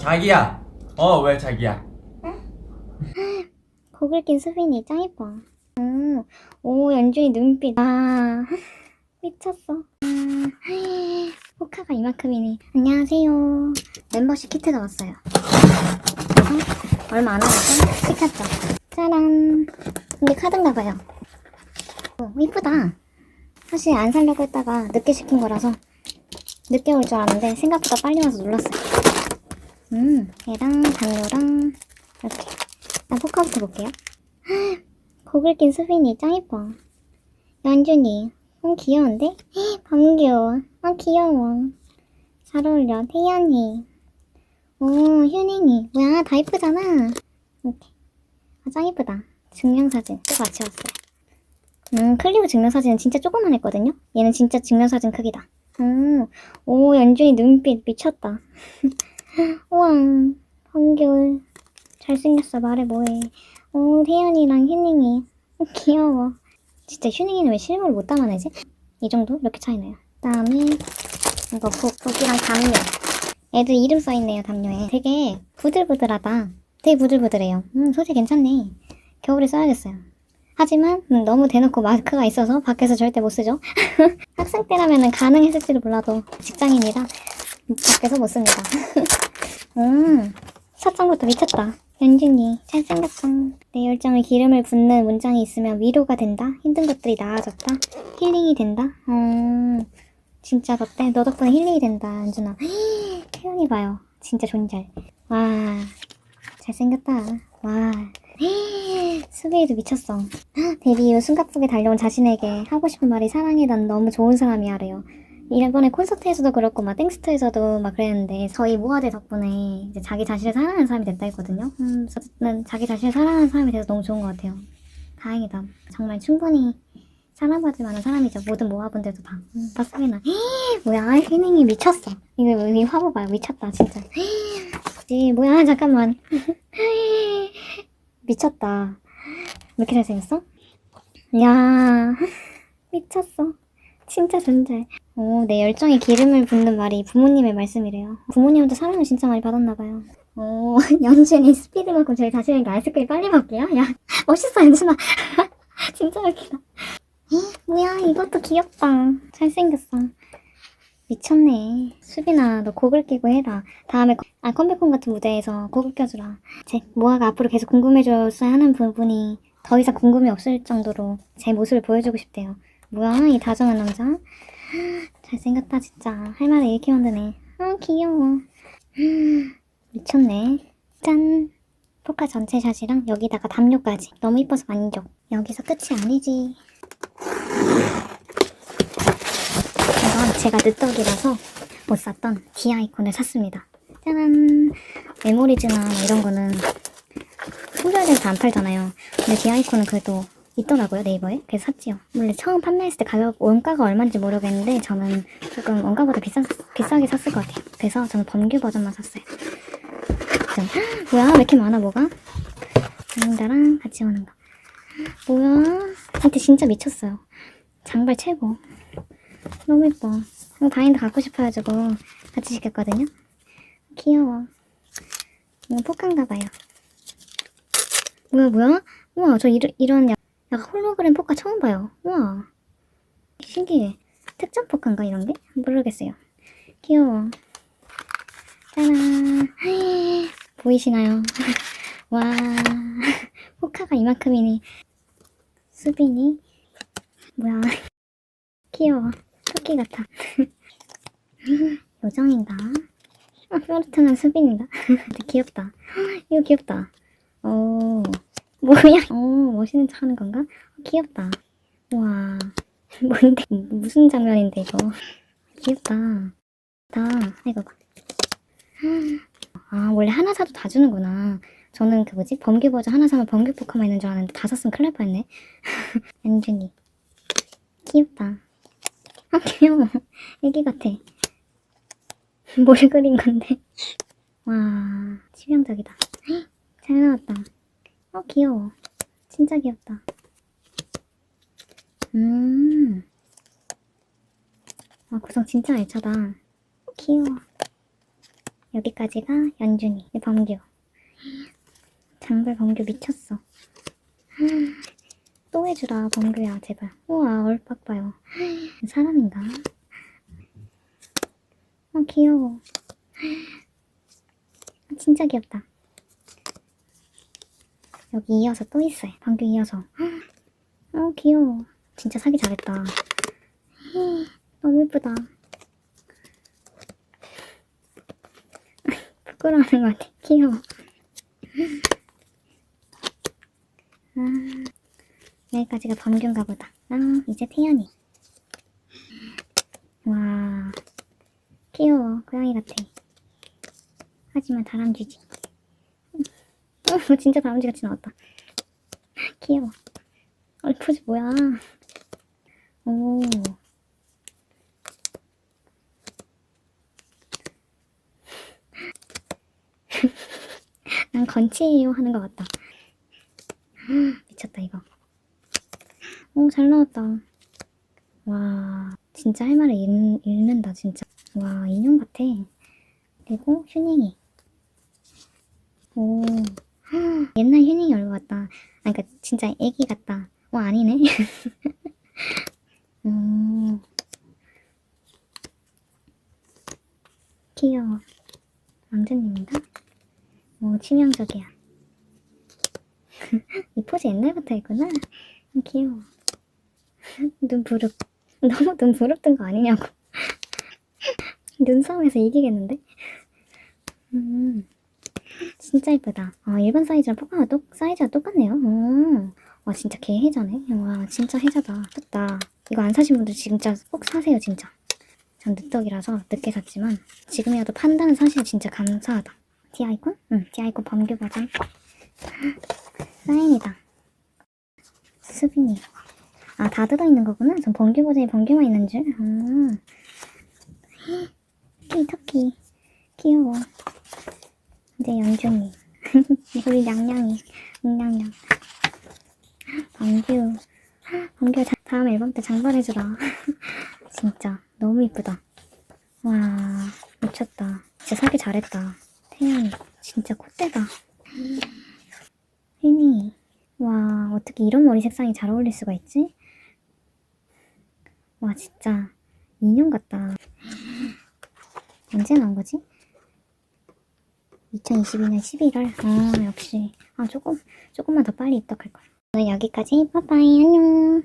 자기야. 어, 왜 자기야? 곡을 낀 수빈이 짱 이뻐. 음, 오, 연준이 눈빛. 아, 미쳤어. 아, 포카가 이만큼이니. 안녕하세요. 멤버십 키트가 왔어요. 그래서 얼마 안 남았죠? 시켰죠. 짜란. 근데 카드인가 봐요. 오, 이쁘다. 사실 안 살려고 했다가 늦게 시킨 거라서 늦게 올 줄 알았는데 생각보다 빨리 와서 놀랐어요. 음, 얘랑 당뇨랑 이렇게. 일단 포카부터 볼게요. 곡을 낀 수빈이 짱 이뻐. 연준이, 어 귀여운데? 헉, 방귀여워. 아 귀여워. 잘 어울려. 태연이. 오, 휴닝이. 뭐야, 다 이쁘잖아. 이렇게. 아, 짱 이쁘다. 증명사진 또 같이 왔어요. 음, 클리오 증명사진은 진짜 조금만 했거든요? 얘는 진짜 증명사진 크기다. 음, 오, 연준이 눈빛 미쳤다. 우와, 방귤. 잘생겼어. 말해 뭐해. 오 태연이랑 휴닝이. 어, 귀여워. 진짜 휴닝이는 왜 실물을 못 담아내지? 이 정도? 이렇게 차이나요? 그 다음에 이거 복, 복이랑 담요. 애들 이름 써있네요 담요에. 되게 부들부들하다. 되게 부들부들해요. 음 소재 괜찮네. 겨울에 써야겠어요. 하지만 음, 너무 대놓고 마스크가 있어서 밖에서 절대 못 쓰죠. 학생 때라면 가능했을지도 몰라도 직장인이라 밖에서 못 씁니다 음 첫장부터 미쳤다 연준이 잘생겼어. 내 열정에 기름을 붓는 문장이 있으면 위로가 된다. 힘든 것들이 나아졌다. 힐링이 된다. 어, 진짜 어때? 너 덕분에 힐링이 된다, 연준아. 태연이 봐요. 진짜 존잘. 와, 잘생겼다. 와, 수비에도 미쳤어. 데뷔 이후 숨가쁘게 달려온 자신에게 하고 싶은 말이 사랑해 난 너무 좋은 사람이야래요. 이번에 콘서트에서도 그렇고 막 땡스트에서도 막 그랬는데 저희 모아대 덕분에 이제 자기 자신을 사랑하는 사람이 됐다 했거든요. 음, 저는 자기 자신을 사랑하는 사람이 돼서 너무 좋은 것 같아요. 다행이다. 정말 충분히 사랑받을 만한 사람이죠. 모든 모아분들도 다. 음, 봤습니다. 뭐야, 휘닝이 미쳤어. 이거 이 화보 봐요. 미쳤다, 진짜. 이 뭐야, 잠깐만. 미쳤다. 왜 이렇게 잘생겼어? 야, 미쳤어. 진짜 존재. 오, 내 열정에 기름을 붓는 말이 부모님의 말씀이래요. 부모님한테 사랑을 진짜 많이 받았나봐요. 오, 연준이 스피드만큼 저희 자신에게 아이스크림 빨리 먹게요? 야, 멋있어, 연준아. 진짜 웃기다. 헉, 뭐야, 이것도 귀엽다. 잘생겼어. 미쳤네. 수빈아, 너 곡을 끼고 해라. 다음에, 아, 컴백홈 같은 무대에서 곡을 껴주라. 제 모아가 앞으로 계속 궁금해줬어야 하는 부분이 더 이상 궁금이 없을 정도로 제 모습을 보여주고 싶대요. 뭐야, 이 다정한 남자? 잘생겼다 진짜. 할 말을 이렇게 만드네. 아 귀여워. 미쳤네. 짠. 포카 전체 샷이랑 여기다가 담요까지. 너무 이뻐서 만족. 여기서 끝이 아니지. 이건 제가 늦덕이라서 못 샀던 D 아이콘을 샀습니다. 짜란 메모리즈나 이런 거는 품절돼서 안 팔잖아요. 근데 D 아이콘은 그래도 있더라고요 네이버에. 그래서 샀지요. 원래 처음 판매했을 때 가격 원가가 얼마인지 모르겠는데 저는 조금 원가보다 비싸, 비싸게 샀을 것 같아요. 그래서 저는 범규 버전만 샀어요. 뭐야? 왜 이렇게 많아 뭐가? 장다랑 같이 오는 거. 뭐야? 한테 진짜 미쳤어요. 장발 최고. 너무 예뻐. 이거 바인드 갖고 싶어가지고 같이 시켰거든요. 귀여워. 이거 포카인가 봐요. 뭐야 뭐야? 우와 저 이런 이런 약 약간 홀로그램 포카 처음 봐요. 우와. 신기해. 특전 포카인가 이런 게? 모르겠어요. 귀여워. 짜란. 보이시나요? 와. 포카가 이만큼이니. 수빈이. 뭐야. 귀여워. 토끼 같아. 요정인가? 아, 뾰루퉁한 수빈인가? 근데 귀엽다. 이거 귀엽다. 오. 뭐야? 오, 멋있는 척 하는 건가? 귀엽다. 와, 뭔데? 무슨 장면인데, 이거? 귀엽다. 다, 이거 봐. 아, 원래 하나 사도 다 주는구나. 저는 그 뭐지? 범규 버전 하나 사면 범규 포카만 있는 줄 알았는데 다 샀으면 큰일 날 뻔했네. 연준이. 귀엽다. 아, 귀여워. 애기 같아. 뭘 그린 건데? 와, 치명적이다. 잘 나왔다. 어, 귀여워. 진짜 귀엽다. 음. 아, 구성 진짜 알차다. 어, 귀여워. 여기까지가 연준이, 네, 범규. 장발 범규 미쳤어. 또 해주라, 범규야, 제발. 우와, 얼빡 봐요. 사람인가? 어, 귀여워. 진짜 귀엽다. 여기 이어서 또 있어요. 방금 이어서. 어, 귀여워. 진짜 사기 잘했다. 너무 예쁘다. 부끄러워하는 것 같아. 귀여워. 아, 여기까지가 범균가 보다. 아, 이제 태연이. 와, 귀여워. 고양이 같아. 하지만 다람쥐지. 어, 진짜 다람쥐 같이 나왔다. 귀여워. 어, 포즈 뭐야? 오. 난 건치예요 하는 것 같다. 미쳤다 이거. 오, 잘 나왔다. 와, 진짜 할 말을 읽, 읽는다 진짜. 와, 인형 같아. 그리고 휴닝이. 오, 옛날 휴닝이 얼마 같다. 아, 그니까 진짜 애기 같다. 어, 아니네. 음, 귀여워. 왕자님인가? 오, 치명적이야. 이 포즈 옛날부터 했구나. 음, 귀여워. 눈 부릅. 너무 눈 부릅뜬 거 아니냐고. 눈싸움에서 이기겠는데? 음, 진짜 예쁘다. 아, 일반 사이즈랑 포카가 똑, 사이즈가 똑같네요. 오, 와, 진짜 개 해자네. 와, 진짜 해자다. 떴다. 이거 안 사신 분들 진짜 꼭 사세요, 진짜. 전 늦덕이라서 늦게 샀지만, 지금이라도 판다는 사실 진짜 감사하다. 디아이콘? 응, 디아이콘 범규 버전. 사인이다. 수빈이. 아, 다 들어있는 거구나. 전 범규 버전에 범규만 있는 줄. 아. 토끼, 토끼. 귀여워. 이제 연중이. 우리 냥냥이. 냥냥. 범규 자- 다음 앨범 때 장발해주라. 진짜 너무 이쁘다. 와, 미쳤다. 진짜 사기 잘했다. 태연이. 진짜 콧대다. 혜니. 와, 어떻게 이런 머리 색상이 잘 어울릴 수가 있지? 와, 진짜 인형 같다. 언제 나온 거지? 2022년 11월. 아, 역시. 아, 조금, 조금만 더 빨리 입덕할 걸. 오늘 여기까지. 빠빠이. 안녕.